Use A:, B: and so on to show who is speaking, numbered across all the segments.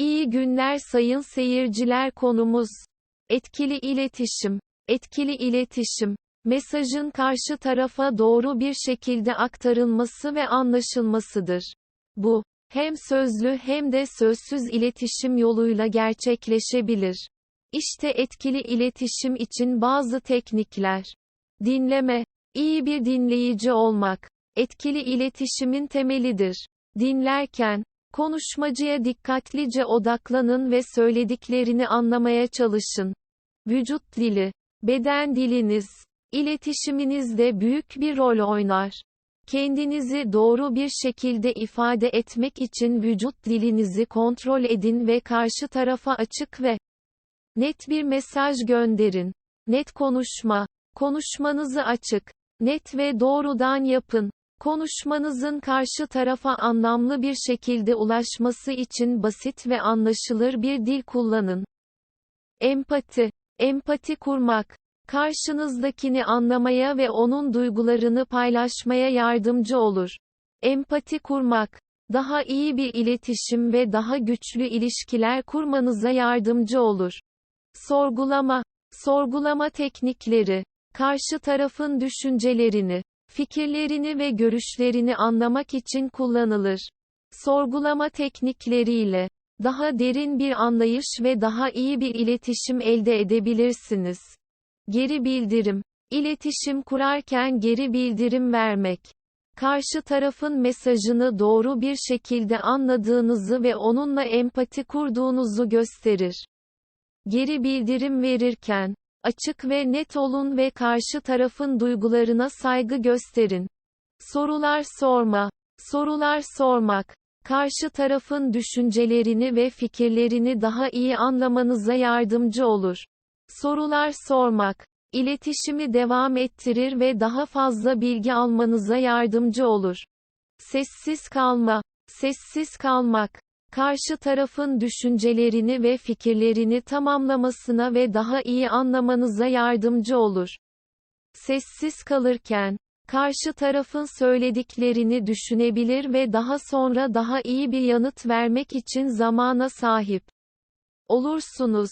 A: İyi günler sayın seyirciler konumuz etkili iletişim. Etkili iletişim mesajın karşı tarafa doğru bir şekilde aktarılması ve anlaşılmasıdır. Bu hem sözlü hem de sözsüz iletişim yoluyla gerçekleşebilir. İşte etkili iletişim için bazı teknikler. Dinleme, iyi bir dinleyici olmak etkili iletişimin temelidir. Dinlerken konuşmacıya dikkatlice odaklanın ve söylediklerini anlamaya çalışın. Vücut dili, beden diliniz iletişiminizde büyük bir rol oynar. Kendinizi doğru bir şekilde ifade etmek için vücut dilinizi kontrol edin ve karşı tarafa açık ve net bir mesaj gönderin. Net konuşma. Konuşmanızı açık, net ve doğrudan yapın. Konuşmanızın karşı tarafa anlamlı bir şekilde ulaşması için basit ve anlaşılır bir dil kullanın. Empati. Empati kurmak karşınızdakini anlamaya ve onun duygularını paylaşmaya yardımcı olur. Empati kurmak, daha iyi bir iletişim ve daha güçlü ilişkiler kurmanıza yardımcı olur. Sorgulama, sorgulama teknikleri, karşı tarafın düşüncelerini, fikirlerini ve görüşlerini anlamak için kullanılır. Sorgulama teknikleriyle, daha derin bir anlayış ve daha iyi bir iletişim elde edebilirsiniz. Geri bildirim. İletişim kurarken geri bildirim vermek. Karşı tarafın mesajını doğru bir şekilde anladığınızı ve onunla empati kurduğunuzu gösterir. Geri bildirim verirken, açık ve net olun ve karşı tarafın duygularına saygı gösterin. Sorular sorma. Sorular sormak, karşı tarafın düşüncelerini ve fikirlerini daha iyi anlamanıza yardımcı olur. Sorular sormak, iletişimi devam ettirir ve daha fazla bilgi almanıza yardımcı olur. Sessiz kalma, sessiz kalmak, karşı tarafın düşüncelerini ve fikirlerini tamamlamasına ve daha iyi anlamanıza yardımcı olur. Sessiz kalırken, karşı tarafın söylediklerini düşünebilir ve daha sonra daha iyi bir yanıt vermek için zamana sahip olursunuz.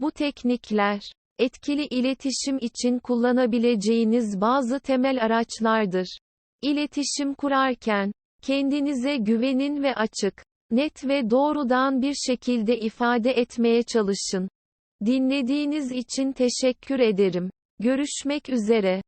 A: Bu teknikler, etkili iletişim için kullanabileceğiniz bazı temel araçlardır. İletişim kurarken, kendinize güvenin ve açık, net ve doğrudan bir şekilde ifade etmeye çalışın. Dinlediğiniz için teşekkür ederim. Görüşmek üzere.